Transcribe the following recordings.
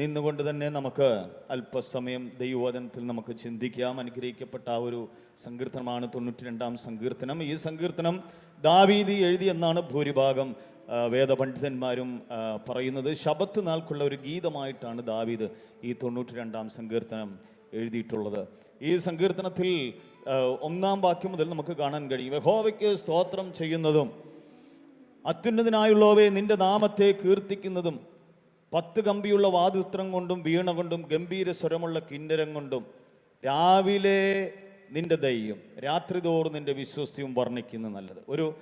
നിന്നുകൊണ്ട് തന്നെ നമുക്ക് അല്പസമയം ദൈവവചനത്തിൽ നമുക്ക് ചിന്തിക്കാം. അനുഗ്രഹിക്കപ്പെട്ട ആ ഒരു സങ്കീർത്തനമാണ് തൊണ്ണൂറ്റി രണ്ടാം സങ്കീർത്തനം. ഈ സങ്കീർത്തനം ദാവീദി എഴുതിയെന്നാണ് ഭൂരിഭാഗം വേദപണ്ഡിതന്മാരും പറയുന്നത്. ശബത്ത് നാൾക്കുള്ള ഒരു ഗീതമായിട്ടാണ് ദാവീദ് ഈ തൊണ്ണൂറ്റി രണ്ടാം സങ്കീർത്തനം എഴുതിയിട്ടുള്ളത്. ഈ സങ്കീർത്തനത്തിൽ ഒന്നാം വാക്യം മുതൽ നമുക്ക് കാണാൻ കഴിയും. യഹോവയ്ക്ക് സ്തോത്രം ചെയ്യുന്നതും അത്യുന്നതനായുള്ളവയെ നിന്റെ നാമത്തെ കീർത്തിക്കുന്നതും പത്ത് കമ്പിയുള്ള വാതുത്രം കൊണ്ടും വീണ കൊണ്ടും ഗംഭീര സ്വരമുള്ള കിന്നരം കൊണ്ടും രാവിലെ നിന്റെ ദയ്യം രാത്രി തോറും നിന്റെ വിശ്വസ്തിയും വർണിക്കുന്നത് നല്ലത്. ഒരു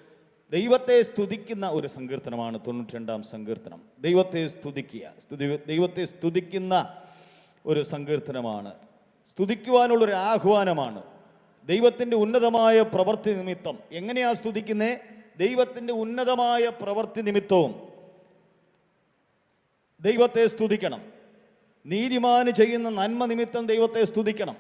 ദൈവത്തെ സ്തുതിക്കുന്ന ഒരു സങ്കീർത്തനമാണ് തൊണ്ണൂറ്റി രണ്ടാം സങ്കീർത്തനം. ദൈവത്തെ സ്തുതിക്കുക സ്തുതി ദൈവത്തെ സ്തുതിക്കുന്ന ഒരു സങ്കീർത്തനമാണ്. സ്തുതിക്കുവാനുള്ളൊരു ആഹ്വാനമാണ്. ദൈവത്തിന്റെ ഉന്നതമായ പ്രവൃത്തി നിമിത്തം. എങ്ങനെയാ സ്തുതിക്കുന്നത് ദൈവത്തിന്റെ ഉന്നതമായ പ്രവൃത്തി നിമിത്തവും. ദൈവത്തെ സ്തുതിക്കണം. നീതിമാന് ചെയ്യുന്ന നന്മ നിമിത്തം ദൈവത്തെ സ്തുതിക്കണം.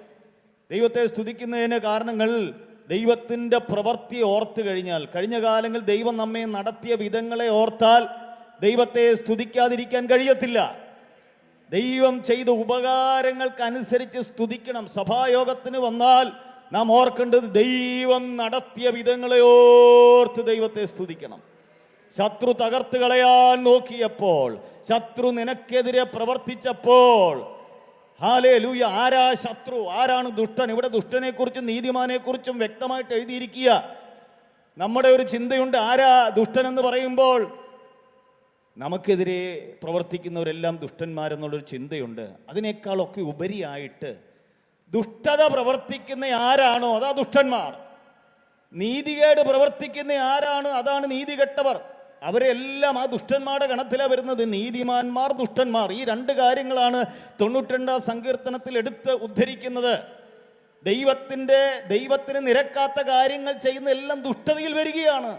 ദൈവത്തെ സ്തുതിക്കുന്നതിന് കാരണങ്ങൾ ദൈവത്തിന്റെ പ്രവൃത്തി ഓർത്തു കഴിഞ്ഞാൽ കഴിഞ്ഞ കാലങ്ങളിൽ ദൈവം നമ്മെ നടത്തിയ വിധങ്ങളെ ഓർത്താൽ ദൈവത്തെ സ്തുതിക്കാതിരിക്കാൻ കഴിയത്തില്ല. ദൈവം ചെയ്ത ഉപകാരങ്ങൾക്കനുസരിച്ച് സ്തുതിക്കണം. സഭായോഗത്തിന് വന്നാൽ നാം ഓർക്കേണ്ടത് ദൈവം നടത്തിയ വിധങ്ങളെ ഓർത്ത് ദൈവത്തെ സ്തുതിക്കണം. ശത്രു തകർത്ത് കളയാൻ നോക്കിയപ്പോൾ ശത്രു നിനക്കെതിരെ പ്രവർത്തിച്ചപ്പോൾ ഹാലേ ലൂയ ആരാ ശത്രു? ആരാണ് ദുഷ്ടൻ? ഇവിടെ ദുഷ്ടനെ കുറിച്ചും നീതിമാനെ കുറിച്ചും വ്യക്തമായിട്ട് എഴുതിയിരിക്കുക. നമ്മുടെ ഒരു ചിന്തയുണ്ട് ആരാ ദുഷ്ടൻ എന്ന് പറയുമ്പോൾ നമുക്കെതിരെ പ്രവർത്തിക്കുന്നവരെല്ലാം ദുഷ്ടന്മാരെന്നുള്ളൊരു ചിന്തയുണ്ട്. അതിനേക്കാളൊക്കെ ഉപരിയായിട്ട് ദുഷ്ടത പ്രവർത്തിക്കുന്ന ആരാണോ? അതാ ദുഷ്ടന്മാർ. നീതികേട് പ്രവർത്തിക്കുന്ന ആരാണ്? അതാണ് നീതികെട്ടവർ. അവരെല്ലാം ആ ദുഷ്ടന്മാരുടെ ഗണത്തിലാണ് വരുന്നത്. നീതിമാന്മാർ ദുഷ്ടന്മാർ. ഈ രണ്ട് കാര്യങ്ങളാണ് തൊണ്ണൂറ്റിരണ്ടാം സങ്കീർത്തനത്തിൽ എടുത്ത് ഉദ്ധരിക്കുന്നത്. ദൈവത്തിന്റെ ദൈവത്തിന് നിരക്കാത്ത കാര്യങ്ങൾ ചെയ്യുന്ന എല്ലാം ദുഷ്ടതയിൽ വരികയാണ്.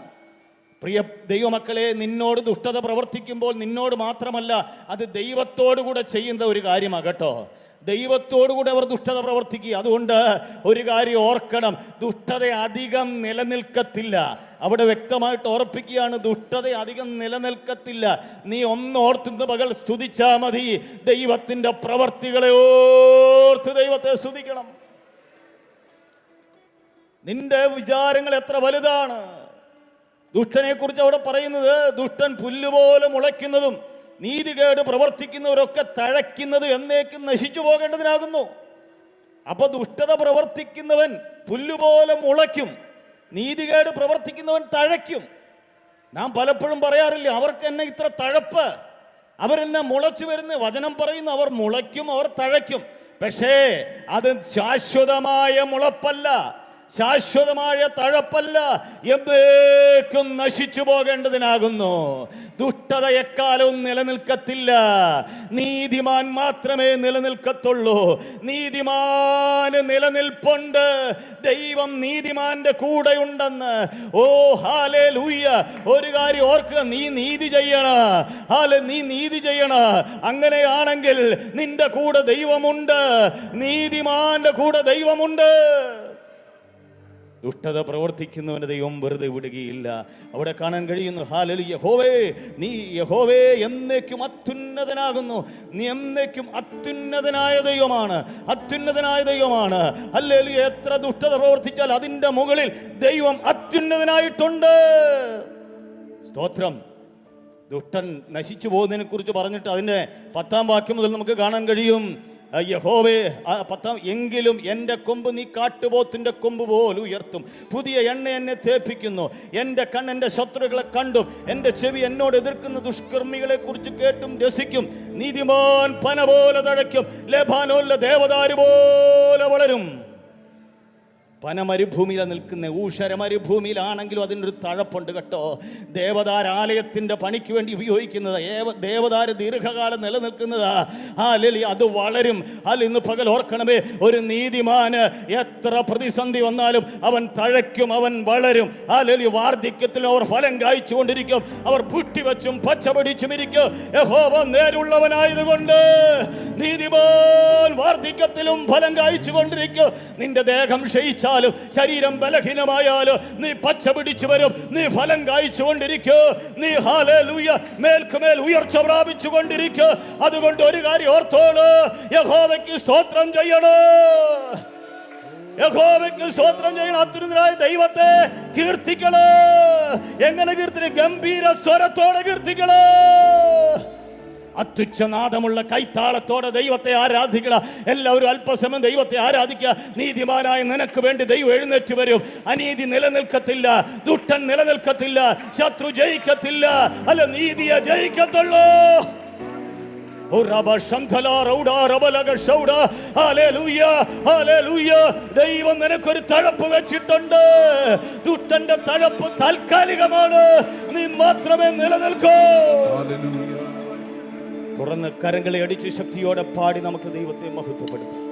പ്രിയ ദൈവമക്കളെ നിന്നോട് ദുഷ്ടത പ്രവർത്തിക്കുമ്പോൾ നിന്നോട് മാത്രമല്ല അത് ദൈവത്തോടു കൂടെ ചെയ്യുന്ന ഒരു കാര്യമാണ് കേട്ടോ. ദൈവത്തോടു കൂടെ അവർ ദുഷ്ടത പ്രവർത്തിക്കുക. അതുകൊണ്ട് ഒരു കാര്യം ഓർക്കണം. ദുഷ്ടത അധികം നിലനിൽക്കത്തില്ല. അവിടെ വ്യക്തമായിട്ട് ഓർപ്പിക്കുകയാണ് ദുഷ്ടത അധികം നിലനിൽക്കത്തില്ല. നീ ഒന്ന് ഓർത്തുന്ന പകൽ സ്തുതിച്ചാൽ മതി. ദൈവത്തിന്റെ പ്രവർത്തികളെ ഓർത്ത് ദൈവത്തെ സ്തുതിക്കണം. നിന്റെ വിചാരങ്ങൾ എത്ര വലുതാണ്? ദുഷ്ടനെക്കുറിച്ച് അവിടെ പറയുന്നത് ദുഷ്ടൻ പുല്ലുപോലെ മുളയ്ക്കുന്നതും നീതികേട് പ്രവർത്തിക്കുന്നവരൊക്കെ തഴയ്ക്കുന്നത് എന്നേക്കും നശിച്ചു പോകേണ്ടതിനാകുന്നു. അപ്പൊ ദുഷ്ടത പ്രവർത്തിക്കുന്നവൻ പുല്ലുപോലെ മുളയ്ക്കും. നീതികേട് പ്രവർത്തിക്കുന്നവൻ തഴയ്ക്കും. നാം പലപ്പോഴും പറയാറില്ല അവർക്ക് എന്നെ ഇത്ര തഴപ്പ്. അവരെന്നെ മുളച്ചു വരുന്ന. വചനം പറയുന്നു അവർ മുളയ്ക്കും അവർ തഴയ്ക്കും. പക്ഷേ അത് ശാശ്വതമായ മുളപ്പല്ല. ശാശ്വതമായ തഴപ്പല്ല. എന്നേക്കും നശിച്ചു പോകേണ്ടതിനാകുന്നു. ദുഷ്ടത എക്കാലവും നിലനിൽക്കത്തില്ല. നീതിമാൻ മാത്രമേ നിലനിൽക്കത്തുള്ളൂ. നീതിമാന് നിലനിൽപ്പുണ്ട്. ദൈവം നീതിമാന്റെ കൂടെയുണ്ടെന്ന്. ഓ ഹാലേ ലൂയ്യ ഒരു കാര്യം ഓർക്കുക. നീ നീതി ചെയ്യണ. ഹാലെ നീ നീതി ചെയ്യണ. അങ്ങനെയാണെങ്കിൽ നിന്റെ കൂടെ ദൈവമുണ്ട്. നീതിമാന്റെ കൂടെ ദൈവമുണ്ട്. ദുഷ്ടത പ്രവർത്തിക്കുന്നവന് ദൈവം വെറുതെ വിടുകയില്ല. അവിടെ കാണാൻ കഴിയുന്നു ഹാലലി യഹോവേ നീ യഹോവേ എന്നേക്കും അത്യുന്നതനാകുന്നു. നീ എന്നേക്കും അത്യുന്നതനായ ദൈവമാണ് അത്യുന്നതനായ ദൈവമാണ്. അല്ലെങ്കിൽ എത്ര ദുഷ്ടത പ്രവർത്തിച്ചാൽ അതിന്റെ മുകളിൽ ദൈവം അത്യുന്നതനായിട്ടുണ്ട്. സ്തോത്രം. ദുഷ്ടൻ നശിച്ചു പോകുന്നതിനെ കുറിച്ച് പറഞ്ഞിട്ട് അതിന്റെ പത്താം വാക്യം മുതൽ നമുക്ക് കാണാൻ കഴിയും. യഹോവേ പത്താം എങ്കിലും എന്റെ കൊമ്പ് നീ കാട്ടുപോത്തിന്റെ കൊമ്പ് പോലെ ഉയർത്തും. പുതിയ എണ്ണ എന്നെ തേപ്പിക്കുന്നു. എന്റെ കണ്ണ് എന്റെ ശത്രുക്കളെ കണ്ടും. എന്റെ ചെവി എന്നോട് എതിർക്കുന്ന ദുഷ്കർമ്മികളെ കുറിച്ച് കേട്ടും രസിക്കും. നീതിമാൻ പന പോലെ തഴയ്ക്കും. ലബാനോല്ല ദേവദാരു പോലെ വളരും. പന മരുഭൂമിയിലാണ് നിൽക്കുന്ന ഊഷര മരുഭൂമിയിലാണെങ്കിലും അതിനൊരു തഴപ്പുണ്ട് കേട്ടോ. ദേവതാരാലയത്തിന്റെ പണിക്ക് വേണ്ടി ഉപയോഗിക്കുന്നത്. ഏവ ദേവതാര ദീർഘകാലം നിലനിൽക്കുന്നതാ. ആ ലലി അത് വളരും. അല്ല ഇന്ന് പകൽ ഓർക്കണമേ ഒരു നീതിമാന് എത്ര പ്രതിസന്ധി വന്നാലും അവൻ തഴയ്ക്കും അവൻ വളരും. ആ ലലി വാർദ്ധക്യത്തിൽ അവർ ഫലം കായ്ച്ചു കൊണ്ടിരിക്കും അവർ പുഷ്ടി പച്ചപടിച്ചും പച്ച പിടിച്ചും ഇരിക്കും. യഹോവ നേരുള്ളവനായതുകൊണ്ട് നീതിമാൻ വാർദ്ധക്യത്തിലും ഫലം കായ്ച്ചു കൊണ്ടിരിക്കും നിന്റെ ദേഹം ക്ഷയിച്ചാലും ശരീരം ബലഹീനമായാലും നീ പച്ച പിടിച്ചു വരും നീ ഫലം കായ്ച്ചു കൊണ്ടിരിക്കോ നീ ഹാലൂയ മേൽക്കുമേൽ ഉയർച്ച പ്രാപിച്ചു കൊണ്ടിരിക്കോ അതുകൊണ്ട് ഒരു കാര്യം ഓർത്തോളൂ യഹോവയ്ക്ക് സ്തോത്രം ചെയ്യണോ? യഹോവയ്ക്ക് സ്തോത്രം ചെയ്യണം ദൈവത്തെ കീർത്തിക്കൾ എങ്ങനെ കീർത്തിന് ഗംഭീര സ്വരത്തോടെ കീർത്തിക്കൾ അത്യുച്ഛനാദമുള്ള കൈത്താളത്തോടെ ദൈവത്തെ ആരാധിക്കുക. എല്ലാവരും അല്പസമയം ദൈവത്തെ ആരാധിക്കുക. നീതിമാനായ നിനക്ക് വേണ്ടി ദൈവം എഴുന്നേറ്റ് വരും. അനീതി നിലനിൽക്കത്തില്ല. ദുഷ്ടൻ നിലനിൽക്കത്തില്ല. ശത്രു ജയിക്കത്തില്ല. അല്ല നീതിയെ ജയിക്കത്തുള്ളൂ. ദൈവം നിനക്കൊരു തഴപ്പ് വെച്ചിട്ടുണ്ട്. ദുഷ്ടന്റെ തഴപ്പ് താൽക്കാലികമാണ്. നീ മാത്രമേ നിലനിൽക്കൂ. തുറന്ന് കരങ്ങളെ അടിച്ച് ശക്തിയോടെ പാടി നമുക്ക് ദൈവത്തെ മഹത്വപ്പെടുത്താം.